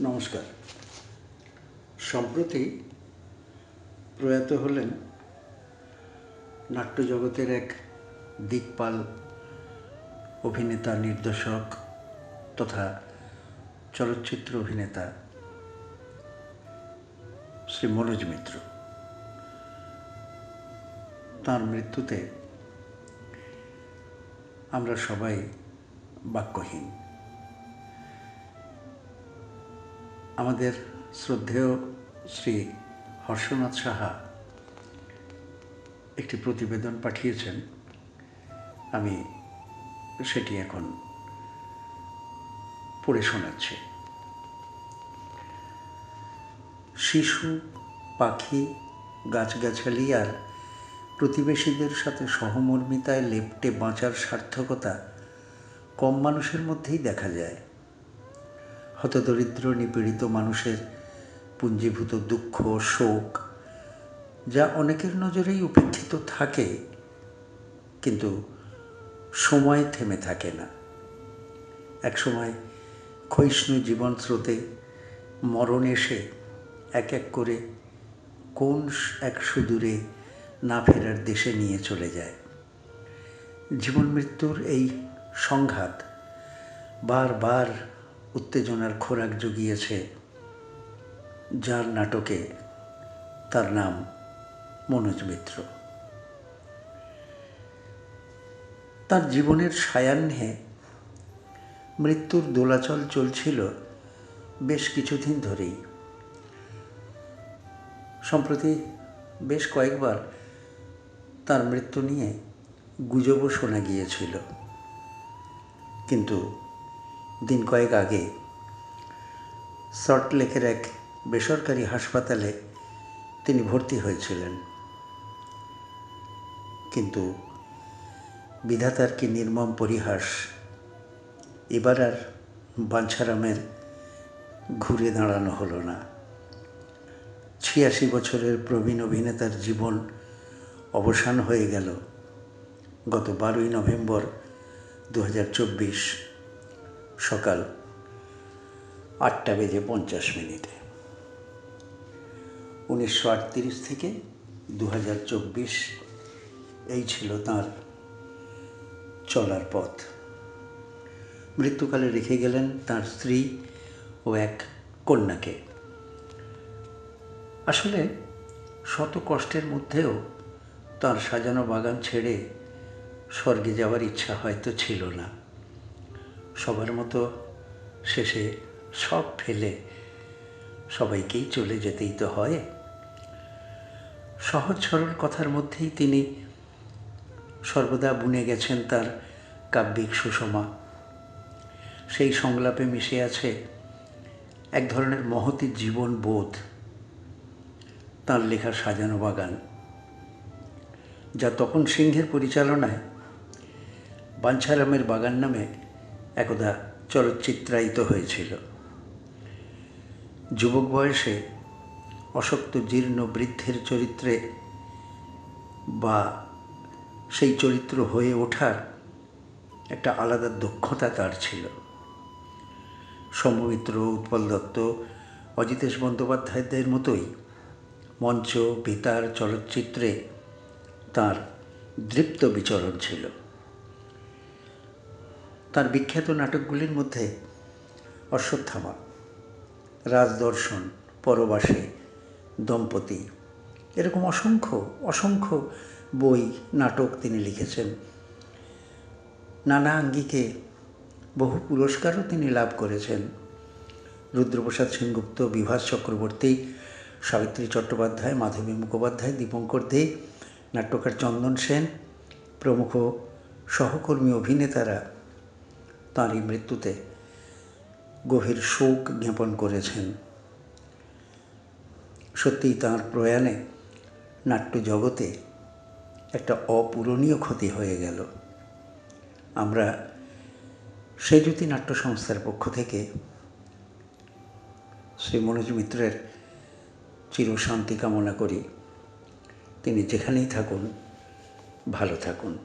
নমস্কার। সম্প্রতি প্রয়াত হলেন নাট্যজগতের এক দিকপাল অভিনেতা, নির্দেশক তথা চলচ্চিত্র অভিনেতা শ্রী মনোজ মিত্র। তার মৃত্যুতে আমরা সবাই বাক্যহীন। আমাদের শ্রদ্ধেয় শ্রী হর্ষনাথ সাহা একটি প্রতিবেদন পাঠিয়েছেন। আমি সেটি এখন পড়ে শোনাচ্ছি। শিশু, পাখি, গাছগাছালি আর প্রতিবেশীদের সাথে সহমর্মিতায় লেপ্টে বাঁচার সার্থকতা কম মানুষের মধ্যেই দেখা যায়। হতদরিদ্র, নিপীড়িত মানুষের পুঞ্জীভূত দুঃখ, শোক, যা অনেকের নজরেই উপেক্ষিত থাকে, কিন্তু সময় থেমে থাকে না। একসময় ক্ষয়িষ্ণু জীবন স্রোতে মরণ এসে এক এক করে কোন এক সুদূরে না ফেরার দেশে নিয়ে চলে যায়। জীবন মৃত্যুর এই সংঘাত বারবার উত্তেজনার খোরাক জুগিয়েছে, যার নাটকে তার নাম মনোজ মিত্র। তার জীবনের সায়াহ্নে মৃত্যুর দোলাচল চলছিল বেশ কিছুদিন ধরেই। সম্প্রতি বেশ কয়েকবার তার মৃত্যু নিয়ে গুজবও শোনা গিয়েছিল। কিন্তু দিন কয়েক আগে সল্টলেকের এক বেসরকারি হাসপাতালে তিনি ভর্তি হয়েছিলেন। কিন্তু বিধাতার কি নির্মম পরিহাস এবার আর বাঞ্ছারামের ঘুরে দাঁড়ানো হলো না। ছিয়াশি বছরের প্রবীণ অভিনেতার জীবন অবসান হয়ে গেল গত বারোই নভেম্বর দু হাজার চব্বিশ। সকাল আটটা বেজে পঞ্চাশ মিনিটে। উনিশশো আটত্রিশ থেকে দু হাজার চব্বিশ এই ছিল তার চলার পথ। মৃত্যুকালে রেখে গেলেন তার স্ত্রী ও এক কন্যাকে। আসলে শত কষ্টের মধ্যেও তার সাজানো বাগান ছেড়ে স্বর্গে যাওয়ার ইচ্ছা হয়তো ছিল না। সবার মতো শেষে সব ফেলে সবাইকেই চলে যেতেই তো হয়। সহজ সরল কথার মধ্যেই তিনি সর্বদা বুনে গেছেন তার কাব্যিক সুষমা। সেই সংলাপে মিশে আছে এক ধরনের মহতি জীবন বোধ, তাঁর লেখা সাজানো বাগান, যা তখন সিংহের পরিচালনায় বাঞ্ছারামের বাগান নামে একদা চলচ্চিত্রায়িত হয়েছিল। যুবক বয়সে অশক্ত জীর্ণ বৃদ্ধের চরিত্রে বা সেই চরিত্র হয়ে ওঠার একটা আলাদা দক্ষতা তার ছিল। সৌমিত্র উৎপল দত্ত, অজিতেশ বন্দ্যোপাধ্যায়দের মতোই মঞ্চ, বেতার, চলচ্চিত্রে তার দৃপ্ত বিচরণ ছিল। তার বিখ্যাত নাটকগুলির মধ্যে অশ্বত্থামা, রাজদর্শন, পরবাসে, দম্পতি এরকম অসংখ্য অসংখ্য বই, নাটক তিনি লিখেছেন। নানা আঙ্গিকে বহু পুরস্কারও তিনি লাভ করেছেন। রুদ্রপ্রসাদ সেনগুপ্ত, বিভাস চক্রবর্তী, সাবিত্রী চট্টোপাধ্যায়, মাধবী মুখোপাধ্যায়, দীপঙ্কর দে, নাট্যকার চন্দন সেন প্রমুখ সহকর্মী অভিনেতারা তাঁর এই মৃত্যুতে গভীর শোক জ্ঞাপন করেছেন। সত্যিই তাঁর প্রয়াণে নাট্য জগতে একটা অপূরণীয় ক্ষতি হয়ে গেল। আমরা সেজুতি নাট্য সংস্থার পক্ষ থেকে শ্রী মনোজ মিত্রের চিরশান্তি কামনা করি। তিনি যেখানেই থাকুন, ভালো থাকুন।